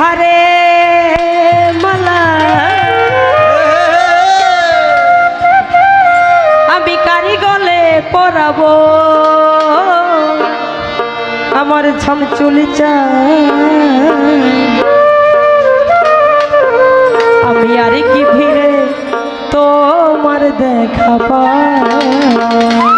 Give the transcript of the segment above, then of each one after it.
গাথারে মালা। আমি কারিগলে পরাবো। আমার ছমচুলি চাই। আমি আর কি ভিড়ে তোমার দেখা পাই?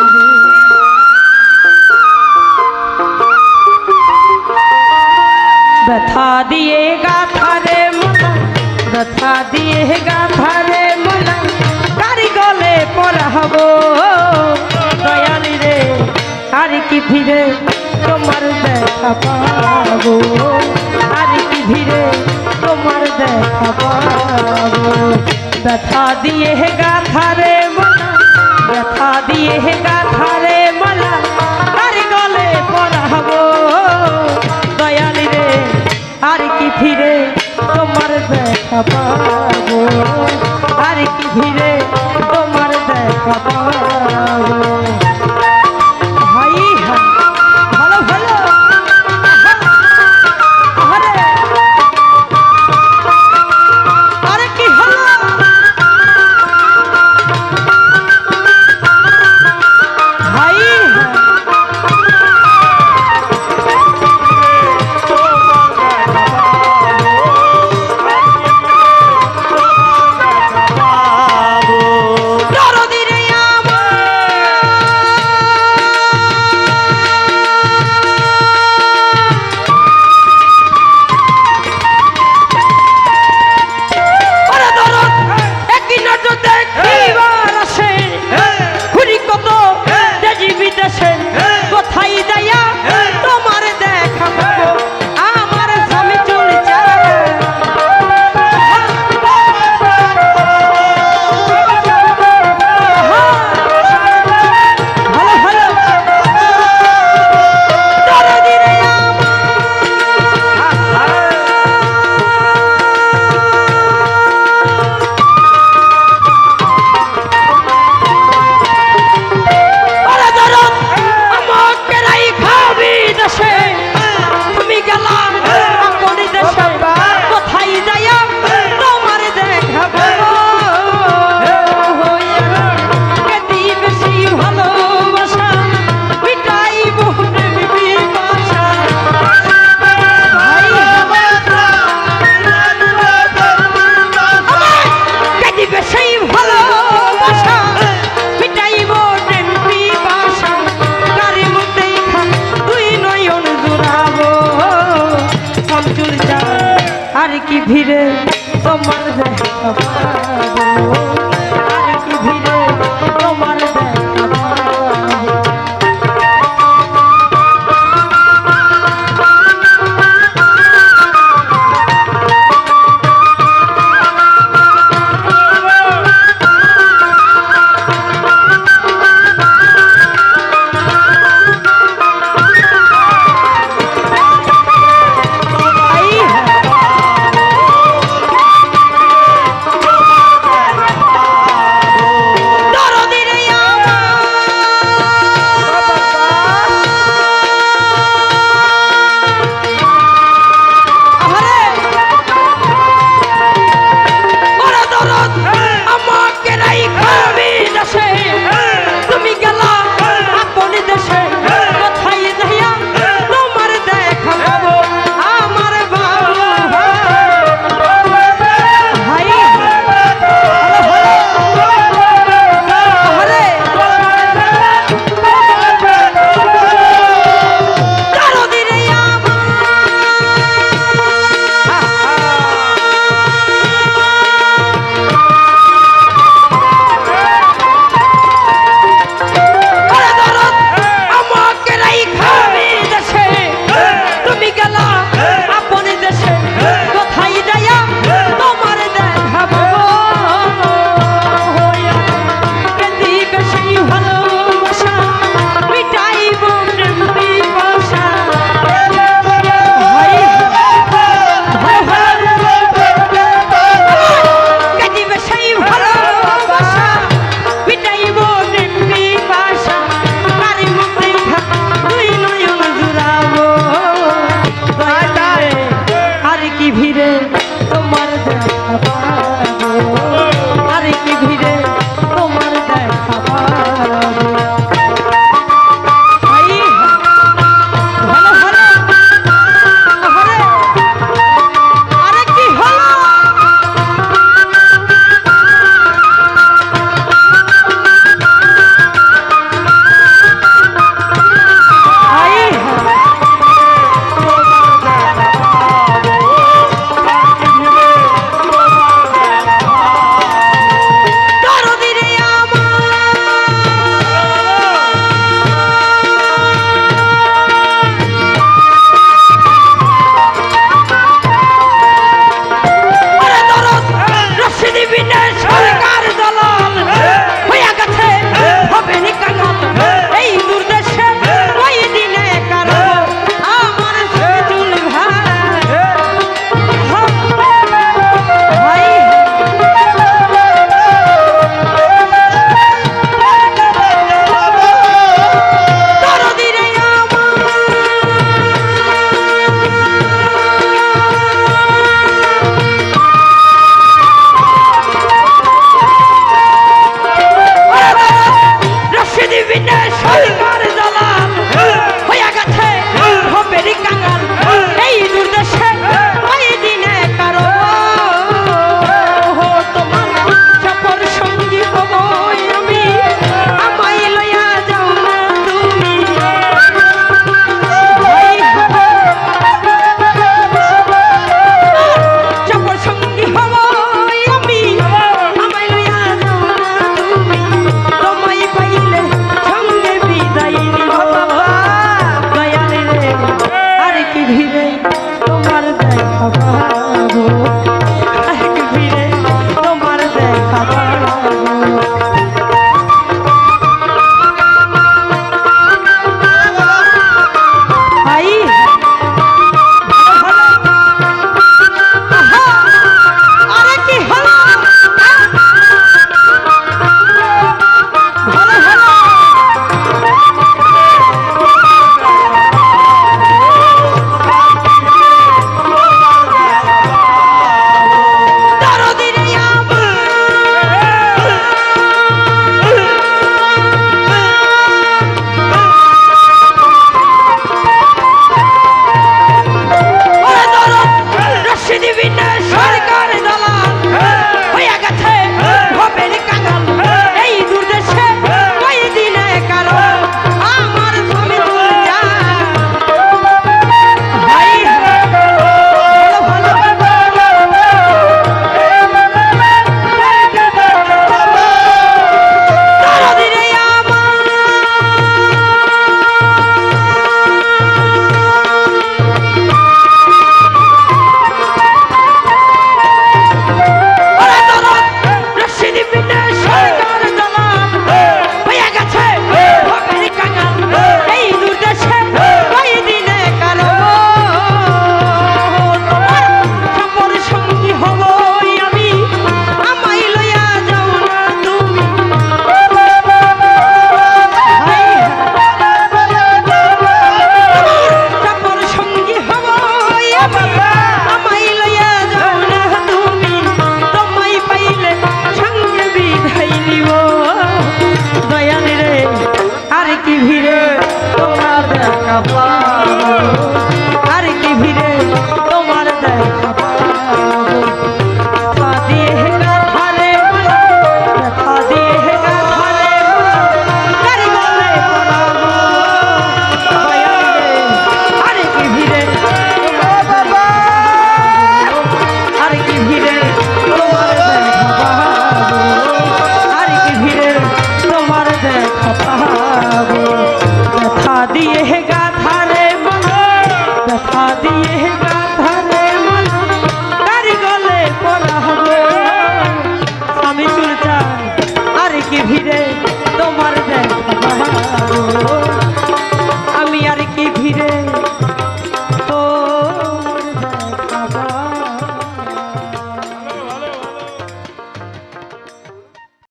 পাবো। আর কি ভিড়ে তোমার দেখা পাবো। ব্যথা দিয়ে গাথারে মনা ব্যথা দিয়ে গাথারে মনা কারি গলে পড়াবো দয়ালি রে, আর কি ফিরে তোমার দেখা পাবো? আর কি ফিরে তোমার দেখা পাবো? পাবো